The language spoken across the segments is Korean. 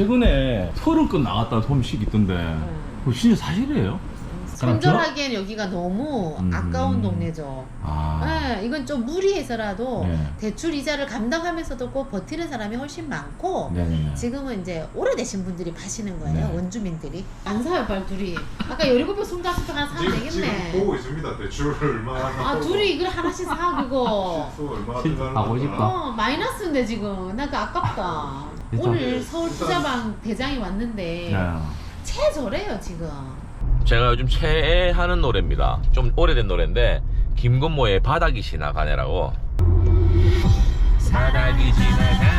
최근에 서른 건 나갔다는 소식 있던데 그거 진짜 사실이에요? 손절하기엔 여기가 너무 음. 아까운 동네죠. 아 네, 이건 좀 무리해서라도 네. 대출 이자를 감당하면서도 꼭 버티는 사람이 훨씬 많고 네네네 지금은 이제 오래되신 분들이 파시는 거예요 네. 원주민들이 안 사요 발 둘이 아까 열일곱 번 손잡수 하나 사면 지금, 지금 되겠네 보고 있습니다. 대출을 얼마나 아 둘이 이걸 하나씩 사 그거 수 얼마나 들어가는 가고 건가. 싶다. 어 마이너스인데 지금 나그 아깝다 일단- 오늘 서울 투자방 대장이 왔는데 네. 최저래요 지금 제가 요즘 최애하는 노래입니다. 좀 오래된 노래인데 김건모의 바닥이 지나가네라고. 바닥이 지나가.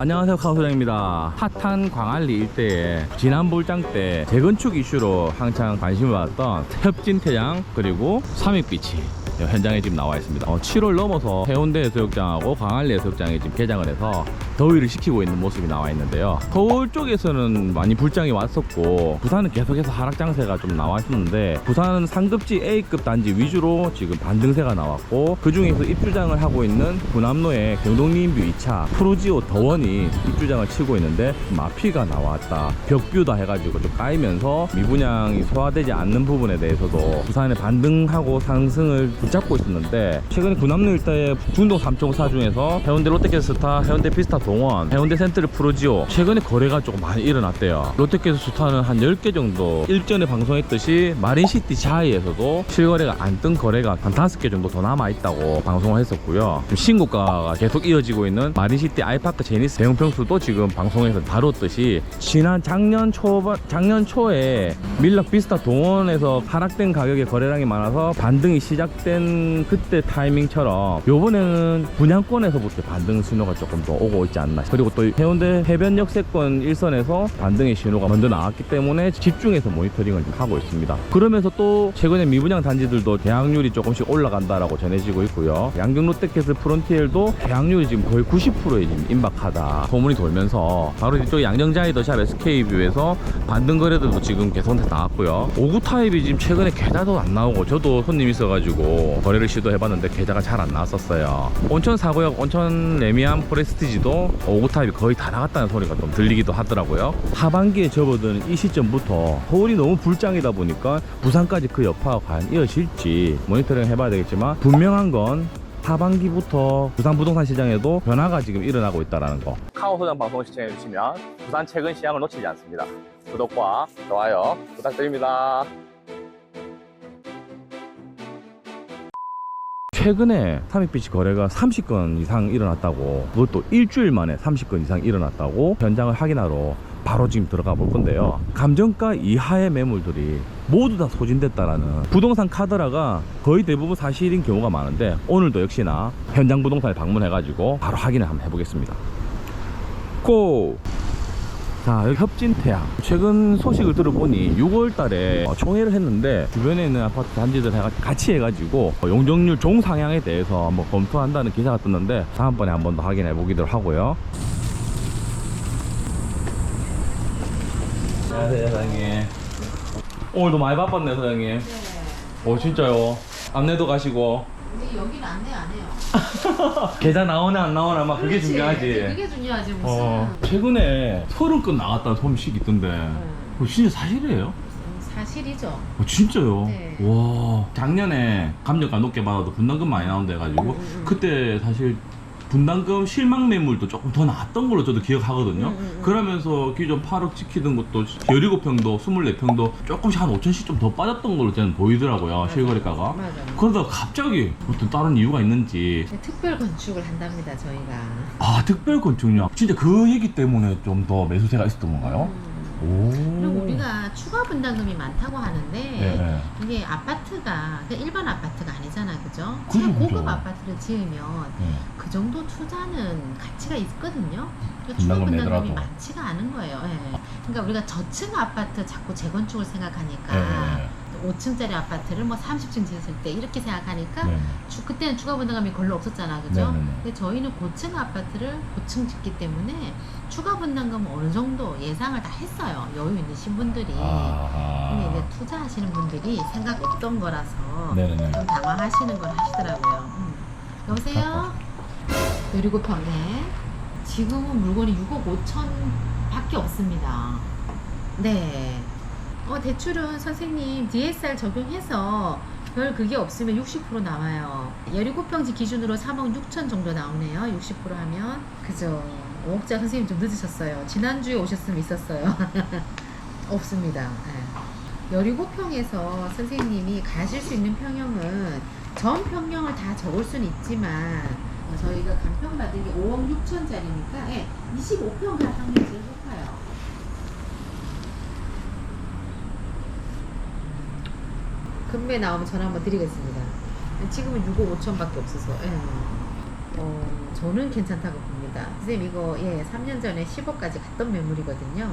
안녕하세요 카우소장입니다 핫한 광안리 일대에 지난 볼장 때 재건축 이슈로 한창 관심을 받았던 협진태장 그리고 삼익비치 현장에 지금 나와 있습니다. 어, 7월 넘어서 해운대 해수욕장하고 광안리 해수욕장에 지금 개장을 해서 더위를 식히고 있는 모습이 나와 있는데요. 서울 쪽에서는 많이 불장이 왔었고 부산은 계속해서 하락 장세가 좀 나왔었는데 부산은 상급지 A급 단지 위주로 지금 반등세가 나왔고 그 중에서 입주장을 하고 있는 구남로의 경동리인뷰 2차 프로지오 더원이 입주장을 치고 있는데 마피가 나왔다 벽뷰다 해가지고 좀 까이면서 미분양이 소화되지 않는 부분에 대해서도 부산의 반등하고 상승을 붙잡고 있었는데 최근에 구남로 일대의 중동 3총사 중에서 해운대 롯데캐스타 해운대 피스타 동원 해운대 센트럴 프로지오 최근에 거래가 조금 많이 일어났대요. 롯데캐스타는 한 10개 정도 일전에 방송했듯이 마린시티 자이에서도 실거래가 안 뜬 거래가 한 5개 정도 더 남아있다고 방송을 했었고요. 신고가가 계속 이어지고 있는 마린시티 아이파크 제니스 대형평수도 지금 방송에서 다뤘듯이 지난 작년 초반 작년 초에 밀락 비스타 동원에서 하락된 가격의 거래량이 많아서 반등이 시작된 그때 타이밍처럼 요번에는 분양권에서부터 반등 신호가 조금 더 오고 있지 않나. 그리고 또 해운대 해변 역세권 일선에서 반등의 신호가 먼저 나왔기 때문에 집중해서 모니터링을 좀 하고 있습니다. 그러면서 또 최근에 미분양 단지들도 계약률이 조금씩 올라간다라고 전해지고 있고요. 양경 롯데캐슬 프론티엘도 계약률이 지금 거의 90%에 지금 임박하다. 소문이 돌면서 바로 이쪽 양정자이더 샵 SK뷰에서 반등 거래들도 지금 계속 나왔고요. 5구 타입이 지금 최근에 계좌도 안 나오고 저도 손님 있어가지고 거래를 시도해봤는데 계좌가 잘 안 나왔었어요 온천 사고역 온천 레미안 포레스티지도 5구 타입이 거의 다 나갔다는 소리가 좀 들리기도 하더라고요 하반기에 접어드는 이 시점부터 서울이 너무 불장이다 보니까 부산까지 그 여파가 과연 이어질지 모니터링 해봐야 되겠지만 분명한 건 하반기부터 부산 부동산 시장에도 변화가 지금 일어나고 있다는 거. 카오 소장 방송을 시청해 주시면 부산 최근 시장을 놓치지 않습니다. 구독과 좋아요 부탁드립니다. 최근에 삼익비치 거래가 30건 이상 일어났다고 그것도 일주일 만에 30건 이상 일어났다고 현장을 확인하러 바로 지금 들어가 볼 건데요 감정가 이하의 매물들이 모두 다 소진됐다라는 부동산 카드라가 거의 대부분 사실인 경우가 많은데 오늘도 역시나 현장 부동산에 방문해 가지고 바로 확인을 한번 해보겠습니다 고! 자 여기 협진태양. 최근 소식을 들어보니 6월 달에 어, 총회를 했는데 주변에 있는 아파트 단지들 같이 해가지고 어, 용적률 종상향에 대해서 한번 검토한다는 기사가 떴는데 다음번에 한번 더 확인해 보기로 하고요. 안녕하세요 사장님. 오늘도 많이 바빴네 사장님. 오 진짜요? 안내도 가시고. 근데 여기는 안내 안 해요 계좌 나오나 안 나오나 막 그게 그렇지. 중요하지 그게 중요하지 무슨 어, 최근에 서른 건 나갔다는 소식 있던데 그거 진짜 사실이에요? 음, 사실이죠 어, 진짜요? 네. 와 작년에 감정가 높게 받아도 분담금 많이 나온다 해가지고 음, 음, 음. 그때 사실 분담금 실망 매물도 조금 더 나왔던 걸로 저도 기억하거든요. 음, 음, 음. 그러면서 기존 8억 지키던 것도 17평도 24평도 조금씩 한 5천씩 좀 더 빠졌던 걸로 저는 보이더라고요 실거래가가. 맞아요. 그러다가 갑자기 어떤 다른 이유가 있는지. 네, 특별 건축을 한답니다 저희가. 아 특별 건축력 진짜 그 얘기 때문에 좀 더 매수세가 있었던 건가요? 음. 오 그리고 우리가 추가 분담금이 많다고 하는데 예. 이게 아파트가 그냥 일반 아파트가 아니잖아 그죠? 그죠, 최고급 그죠. 아파트를 지으면 예. 그 정도 투자는 가치가 있거든요. 그 분담금 추가 분담금이 내더라도. 많지가 않은 거예요. 예. 그러니까 우리가 저층 아파트 자꾸 재건축을 생각하니까 예. 5층짜리 아파트를 뭐 30층 지었을 때 이렇게 생각하니까 네. 주, 그때는 추가 분담금이 별로 없었잖아, 그죠? 네네네. 근데 저희는 고층 아파트를 고층 짓기 때문에 추가 분담금 어느 정도 예상을 다 했어요. 여유 있는 신분들이. 근데 아. 이제 투자하시는 분들이 생각 없던 거라서 네네네. 좀 당황하시는 걸 하시더라고요. 음. 여보세요? 17평에 지금은 물건이 6억 5천 밖에 없습니다. 네. 어, 대출은 선생님 DSR 적용해서 별 그게 없으면 60% 나와요. 17평지 기준으로 3억 6천 정도 나오네요. 60% 하면. 그죠. 5억자 선생님 좀 늦으셨어요. 지난주에 오셨으면 있었어요. 없습니다. 네. 17평에서 선생님이 가실 수 있는 평형은 전 평형을 다 적을 수는 있지만 어, 저희가 간평 받은 게 5억 6천짜리니까 예, 25평 갈 확률이 제일 높아요. 금매 나오면 전화 한번 드리겠습니다. 지금은 6억 5천밖에 없어서 예. 어, 저는 괜찮다고 봅니다. 선생님 이거 예 3년 전에 10억까지 갔던 매물이거든요.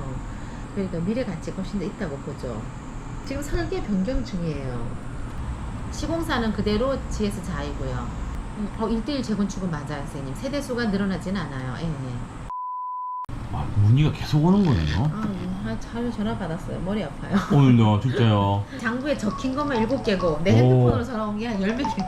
그러니까 미래 가치가 훨씬 더 있다고 보죠. 지금 설계 변경 중이에요. 시공사는 그대로 GS 자이고요. 음, 어, 1대1 재건축은 맞아요, 선생님. 세대수가 늘어나진 않아요. 예, 예. 아, 문의가 계속 오는 거네요. 아, 아, 잘 전화 받았어요. 머리 아파요. 오늘요, 진짜요. 장부에 적힌 것만 7개고 내 오. 핸드폰으로 전화 온 게한 10몇 개.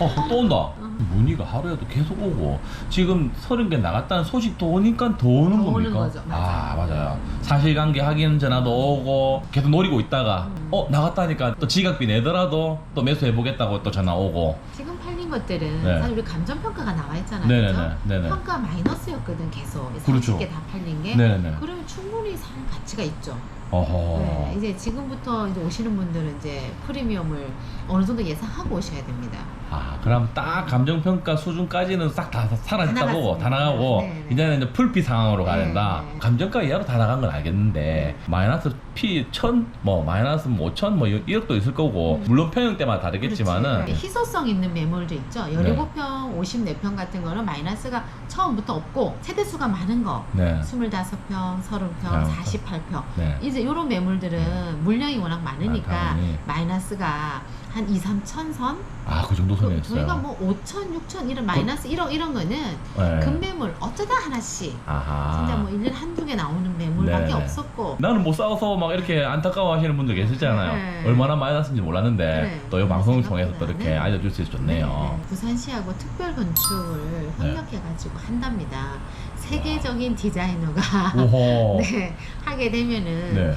어, 또 온다. 문의가 하루에도 계속 오고 지금 서른 개 나갔다는 소식도 오니까 더 오는 더 겁니까? 거죠. 아 맞아요. 맞아요. 사실관계 확인 전화도 오고 계속 노리고 있다가 음. 어 나갔다니까 또 지각비 내더라도 또 매수해 보겠다고 또 전화 오고. 지금 팔 린 것들은 네. 사실 우리 감정 평가가 나와 있잖아요. 네네네. 그죠? 네네. 평가 마이너스였거든, 계속. 그렇죠. 30개 다 팔린 게. 네네네. 그러면 충분히 살 가치가 있죠. 어허. 네, 이제 지금부터 이제 오시는 분들은 이제 프리미엄을 어느 정도 예상하고 오셔야 됩니다. 아 그럼 딱 감정평가 수준까지는 싹 다 사라졌다고 다 다. 나가고 네 네. 이제는 이제 풀피 상황으로 가야 네, 된다. 네. 감정가 이하로 다 나간 건 알겠는데 마이너스 P 천뭐 마이너스 뭐 오천 뭐 1억도 있을 거고 음. 물론 평형 때마다 다르겠지만은 그렇지. 희소성 있는 매물도 있죠. 네. 17평, 54평 같은 거는 마이너스가 처음부터 없고 세대수가 많은 거. 네. 25평, 30평, 아, 48평. 네. 이제 이런 매물들은 물량이 워낙 많으니까 아. 마이너스가 한 2, 3천 선? 아 그 정도 그, 선이었어요. 저희가 뭐 5천, 6천 이런 마이너스 1억 이런 거는 네. 금매물 어쩌다 하나씩 아하. 진짜 뭐 1년 한두 개 나오는 매물밖에 네네. 없었고 나는 못 싸워서 막 이렇게 안타까워 하시는 분들 계시잖아요. 네. 얼마나 마이너스인지 몰랐는데 네. 또 이 방송을 통해서 또 생각보다는. 이렇게 알려줄 수 있어 좋네요. 네, 부산시하고 특별 건축을 협력해가지고 한답니다. 세계적인 디자이너가 오호. 네, 하게 되면은 네.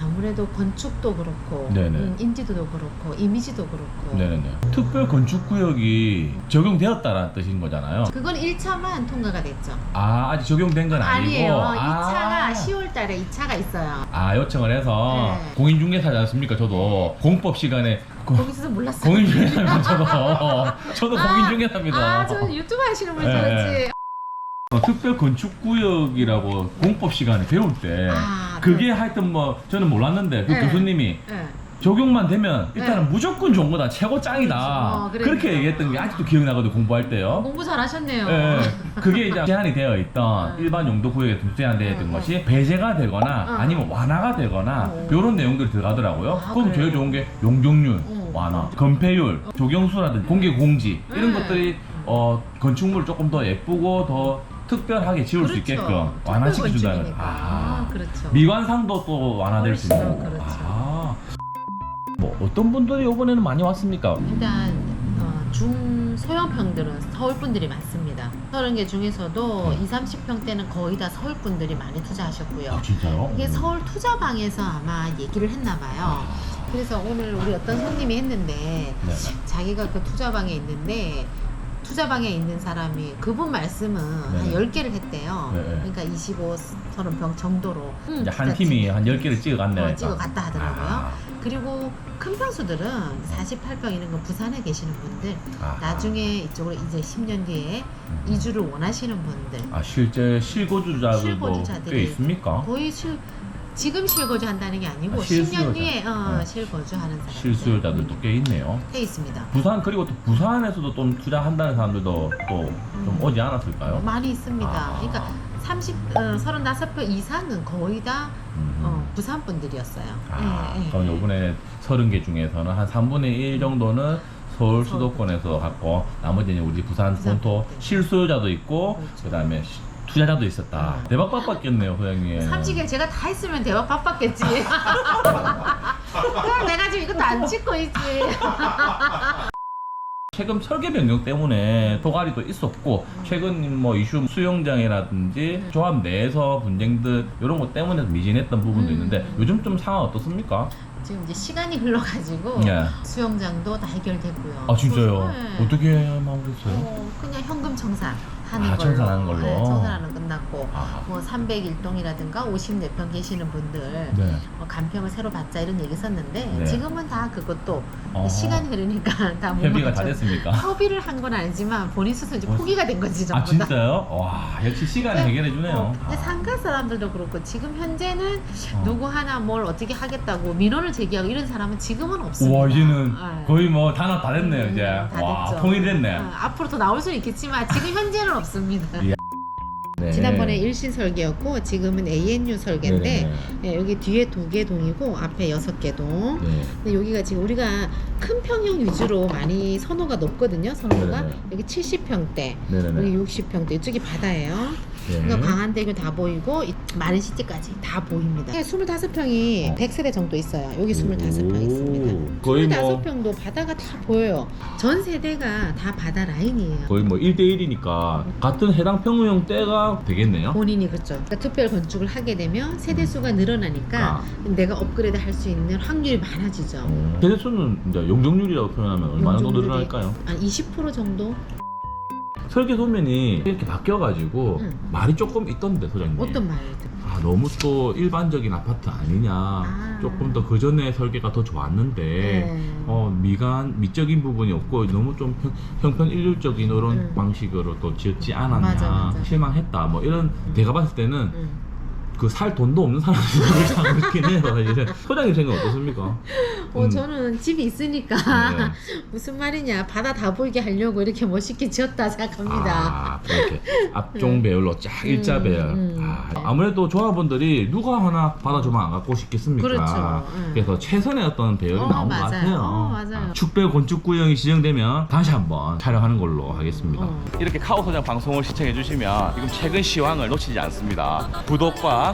아무래도 건축도 그렇고 네네. 음, 인지도도 그렇고 이미지도 그렇고 네네네. 특별 건축 구역이 적용되었다라는 뜻인 거잖아요. 그건 1차만 통과가 됐죠. 아 아직 적용된 건 아니고. 아. 2차가 10월 달에 2차가 있어요. 아 요청을 해서 네. 공인중개사지 않습니까? 저도 공법 시간에 고- 거기서 몰랐어요. 공인중개사입니다. 저도 저도 아, 공인중개사입니다. 아, 저 유튜브 하시는 분 네. 저렇지. 어, 특별 건축 구역이라고 공법 시간에 배울 때 아, 그게 하여튼 뭐 저는 몰랐는데 그 네. 교수님이 네. 적용만 되면 일단은 네. 무조건 좋은 거다 최고 짱이다. 어, 그러니까. 그렇게 얘기했던 게 아직도 기억나거든 공부할 때요. 공부 잘하셨네요. 예, 그게 이제 제한이 되어 있던 음. 일반 용도 구역에 제한되어 있던 음, 것이 배제가 되거나 음. 아니면 완화가 되거나 음. 이런 내용들이 들어가더라고요. 아, 그럼 그래요? 제일 좋은 게 용적률 음. 완화, 건폐율, 조경수라든지 공개 공지 이런 음. 것들이 어, 건축물을 조금 더 예쁘고 더 특별하게 지을 수 있게끔 그렇죠. 완화시켜 준다는 특별. 아, 아, 그렇죠. 미관상도 또 완화될 수 있는 그렇죠, 그렇죠. 아. 뭐 어떤 분들이 이번에는 많이 왔습니까? 일단 어, 중 소형평들은 서울 분들이 많습니다. 30개 중에서도 네. 2, 30평대는 거의 다 서울 분들이 많이 투자하셨고요. 아 진짜요? 이게 서울 투자방에서 아마 얘기를 했나 봐요. 그래서 오늘 우리 어떤 손님이 했는데 네. 자기가 그 투자방에 있는데 투자방에 있는 사람이 그분 말씀은 한 네. 10개를 했대요. 네, 네. 그러니까 25, 30평 정도로. 음, 이제 한 투자 팀이 한 10개를 찍어갔네요. 어, 일단. 찍어 갔다 하더라고요. 아. 그리고 큰 평수들은 48평 이런 거 부산에 계시는 분들 아. 나중에 이쪽으로 이제 10년 뒤에 음. 이주를 원하시는 분들 아 실제 실거주자들도 실거주자들이 꽤 있습니까? 거의 실 지금 실거주 한다는 게 아니고 아, 10년 실수요자. 뒤에 어, 네. 실거주하는 사람들 실수요자들도 꽤 있네요. 돼 있습니다. 부산 그리고 또 부산에서도 좀 투자한다는 사람들도 또좀 음. 오지 않았을까요? 많이 있습니다. 아. 그러니까 30, 어, 35평 이상은 거의 다 음. 어, 부산 분들이었어요. 아, 예, 예. 그럼 요번에 30개 중에서는 한 3분의 1 정도는 서울 서울. 수도권에서 갖고 나머지는 우리 부산 부산 본토 분들. 실수요자도 있고 그렇죠. 그다음에 투자자도 있었다. 음. 대박 바빴겠네요, 소장님. 삼식에 제가 다 했으면 대박 바빴겠지. 그럼 내가 지금 이것도 안 찍고 있지. 최근 설계 변경 때문에 도가리도 있었고 최근 뭐 이슈 수영장이라든지 조합 내에서 분쟁들 이런 것 때문에 미진했던 부분도 음. 있는데 요즘 좀 상황 어떻습니까? 지금 이제 시간이 흘러가지고 예. 수영장도 다 해결됐고요. 아 진짜요? 네. 어떻게 마무리했어요? 어, 그냥 현금 청산 하는 아, 걸로. 청산하는 걸로? 네, 청산하는 끝났고 아, 뭐 301동이라든가 54평 계시는 분들 네. 뭐 간평을 새로 받자 이런 얘기 썼는데 네. 지금은 다 그것도 어허. 시간이 흐르니까 다 협의가 다좀 됐습니까? 협의를 한 건 아니지만 본인 스스로 이제 어. 포기가 된 거지 전부 아 다. 진짜요? 와 역시 시간이 네. 해결해 주네요. 어, 근데 상가 사람들도 그렇고 지금 현재는 누구 하나 뭘 어떻게 하겠다고 민원을 제기하고 이런 사람은 지금은 없습니다. 와 이제는 네. 거의 뭐 단합 다 됐네요 음, 이제. 다 와 됐죠. 통일됐네. 어, 앞으로 더 나올 수는 있겠지만 지금 현재는 없습니다. 예. 네. 지난번에 일신 설계였고 지금은 ANU 설계인데. 예, 여기 뒤에 두 개 동이고 앞에 여섯 개 동. 네. 근데 여기가 지금 우리가 큰 평형 위주로 많이 선호가 높거든요. 선호가 네네네. 여기 70평대, 네네네. 여기 60평대 이쪽이 바다예요. 네. 그러니까 광안대교 다 보이고 이 마린시티까지 다 보입니다. 25평이 어. 100세대 정도 있어요. 여기 25평 있습니다. 오, 거의 뭐 25평도 바다가 다 보여요. 전 세대가 다 바다 라인이에요. 거의 뭐 1대1이니까 같은 해당 평형 때가 되겠네요. 본인이 그렇죠. 그러니까 특별 건축을 하게 되면 세대 수가 늘어나니까 아. 내가 업그레이드 할 수 있는 확률이 많아지죠. 어, 세대수는 이제 용적률이라고 표현하면 얼마나 정도 용적률이 늘어날까요? 한 20% 정도? 설계 소면이 이렇게 바뀌어가지고 응. 말이 조금 있던데 소장님. 어떤 듣아 너무 또 일반적인 아파트 아니냐. 아. 조금 더 그 전에 설계가 더 좋았는데 네. 어 미간 미적인 부분이 없고 너무 좀 편, 형편일률적인 이런 음. 방식으로 또 지었지 않았냐 맞아, 맞아. 실망했다 뭐 이런 내가 봤을 때는 음. 그 살 돈도 없는 사람들이 참 그렇긴 해요 사실은 소장님 생각 어떻습니까? 어, 음. 저는 집이 있으니까 네. 무슨 말이냐 바다 다 보이게 하려고 이렇게 멋있게 지었다 생각합니다. 아, 이렇게 앞종 음. 배열로 쫙 일자 음, 배열. 음. 아, 아무래도 조합원들이 누가 하나 받아주면 안 갖고 싶겠습니까? 그렇죠. 음. 그래서 최선의 어떤 배열이 어, 나온 것 맞아요. 같아요. 어, 맞아요. 아, 축배 건축 구형이 지정되면 다시 한번 촬영하는 걸로 하겠습니다. 어. 이렇게 카오 소장 방송을 시청해 주시면 지금 최근 시황을 놓치지 않습니다. 구독과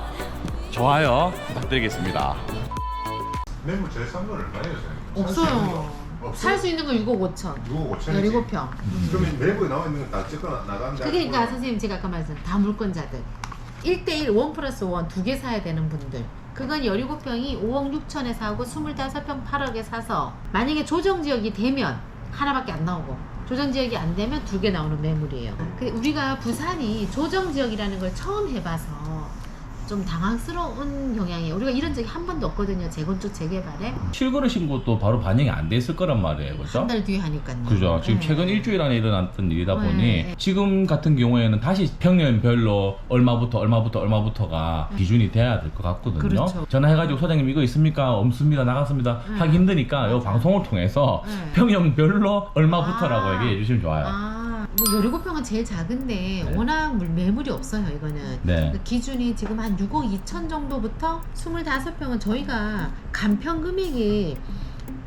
좋아요 부탁드리겠습니다. 매물 제일 싼 건 얼마예요? 없어요. 없어? 살수 있는 건 6억 5천. 6억 5천이지? 17평. 그러면 매물에 나와 있는 건 다 찍거나 나간다. 그게 그러니까 선생님 제가 아까 말했잖아요. 다 물권자들. 1대1 원 플러스 원 두 개 사야 되는 분들. 그건 17평이 5억 6천에 사고 25평 8억에 사서 만약에 조정지역이 되면 하나밖에 안 나오고 조정지역이 안 되면 두 개 나오는 매물이에요. 근데 우리가 부산이 조정지역이라는 걸 처음 해봐서 좀 당황스러운 경향이에요. 우리가 이런 적이 한 번도 없거든요. 재건축 재개발에 실거래 신고도 바로 반영이 안 돼 있을 거란 말이에요, 그렇죠? 한 달 뒤에 하니까요. 그죠. 지금 네. 최근 일주일 안에 일어났던 일이다 보니 네. 지금 같은 경우에는 다시 평년별로 얼마부터 얼마부터 얼마부터가 기준이 돼야 될 것 같거든요. 그렇죠. 전화해가지고 소장님 이거 있습니까? 없습니다. 나갔습니다. 네. 하기 힘드니까 이 방송을 통해서 네. 평형별로 얼마부터라고 아. 얘기해 주시면 좋아요. 아, 뭐 17평은 제일 작은데 네. 워낙 물- 매물이 없어요, 이거는. 네. 그 기준이 지금 한 6억 2천 정도부터 25평은 저희가 간평 금액이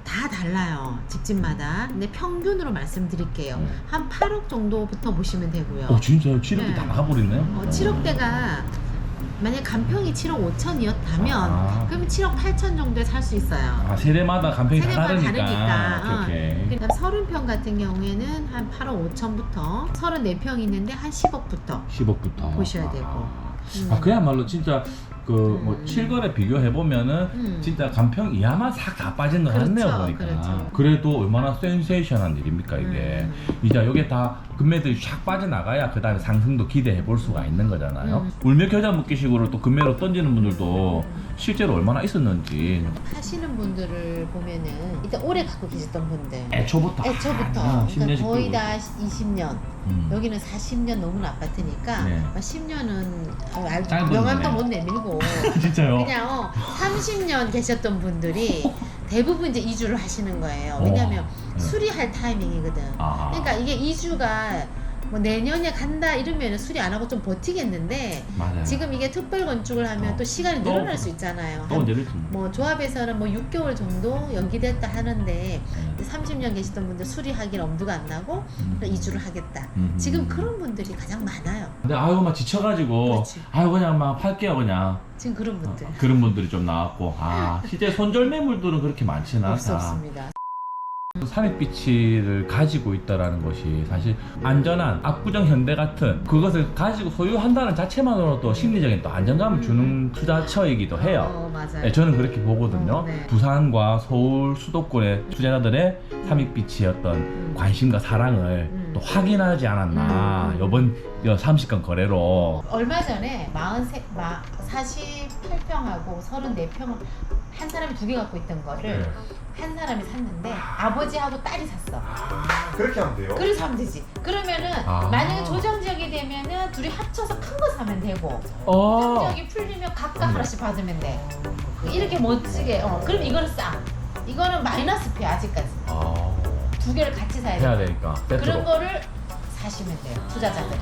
다 달라요. 집집마다. 근데 평균으로 말씀드릴게요. 네. 한 8억 정도부터 보시면 되고요. 어 진짜요? 치료비 네. 다 나가버리네요. 어, 7억대가 만약 간평이 7억 5천이었다면 아. 그러면 7억 8천 정도에 살 수 있어요. 아 세대마다 간평이 다 세대마다 다르니까. 다르니까. 오케이, 오케이. 그다음 30평 같은 경우에는 한 8억 5천부터 34평 있는데 한 10억부터 10억부터 보셔야 되고. 아, 음. 아, 그야말로 진짜 그 뭐 음. 실거래 비교해 보면은 음. 진짜 간평 이하만 싹 다 빠진 거 그렇죠, 같네요 보니까. 그렇죠. 그래도 얼마나 센세이션한 일입니까 이게. 음. 이제 여기에 다 금매들이 샥 빠져나가야 그 다음에 상승도 기대해 볼 수가 있는 거잖아요. 음. 울며 겨자 묶기식으로 또 금매로 던지는 분들도 실제로 얼마나 있었는지 하시는 분들을 보면은 일단 오래 갖고 계셨던 분들 애초부터 애초부터 아, 그러니까 10년씩 거의. 다 20년 음. 여기는 40년 넘은 아파트니까 네. 10년은 짧은 명함도 거네. 못 내밀고 진짜요? 그냥 어, 30년 계셨던 분들이 대부분 이제 이주를 하시는 거예요. 왜냐하면 어, 네. 수리할 타이밍이거든. 아. 그러니까 이게 이주가 뭐 내년에 간다 이러면 수리 안 하고 좀 버티겠는데 맞아요. 지금 이게 특별 건축을 하면 어. 또 시간이 또- 늘어날 수 있잖아요. 또한 언제 될지 뭐 조합에서는 뭐 6개월 정도 연기됐다 하는데 네. 30년 계시던 분들 수리하기는 엄두가 안 나고 음. 이주를 하겠다. 음. 지금 그런 분들이 가장 많아요. 근데 아유 막 지쳐가지고 그렇지. 아유 그냥 막 팔게요 그냥 지금 그런 분들 어, 그런 분들이 좀 나왔고 아 실제 손절 매물들은 그렇게 많지는 않다. 없습니다. 삼익비치를 가지고 있다라는 것이 사실 안전한 압구정 현대 같은 그것을 가지고 소유한다는 자체만으로도 심리적인 또 안정감을 주는 투자처이기도 해요. 어, 맞아요. 네, 저는 그렇게 보거든요. 어, 네. 부산과 서울 수도권의 투자자들의 삼익비치의 어떤 음. 관심과 사랑을 음. 또 확인하지 않았나 음. 이번 30건 거래로 얼마 전에 43, 마, 48평하고 34평을 한 사람이 두 개 갖고 있던 거를 네. 한 사람이 샀는데 아버지하고 딸이 샀어. 아, 그렇게 하면 돼요? 그래서 하면 되지. 그러면은 아. 만약에 조정 지역이 되면은 둘이 합쳐서 큰 거 사면 되고 어. 조정 지역이 풀리면 각각 음. 하나씩 받으면 돼. 이렇게 멋지게. 어. 그럼 이거는 싸. 이거는 마이너스 피 아직까지. 아, 두 개를 같이 사야 해야 돼. 되니까 그런 세트로 거를 사시면 돼요. 투자자들.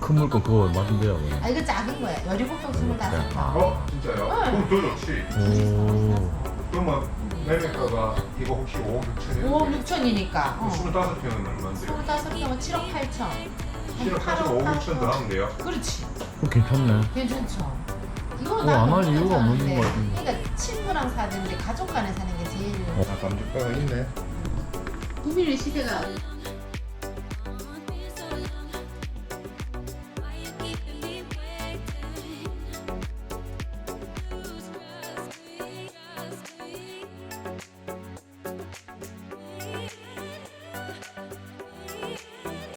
큰 물건 그거 얼마인데요? 아 이거 작은 거야. 17평 25평. 아. 어? 진짜요? 응. 그럼 더 좋지 오. 그러면 매매가가 이거 혹시 5억 6천이에요? 5억 6천이니까. 어. 25평은 얼마인데요? 25평은 7억 8천. 7억 8천 5억 6천 더 하면 돼요? 그렇지. 어, 괜찮네. 괜찮죠. 이거 그거 안할 이유가 없는 것 같은데. 그러니까 친구랑 사든지 가족 간에 사는 게 제일 아 감정가가 있네 구밀의 시대가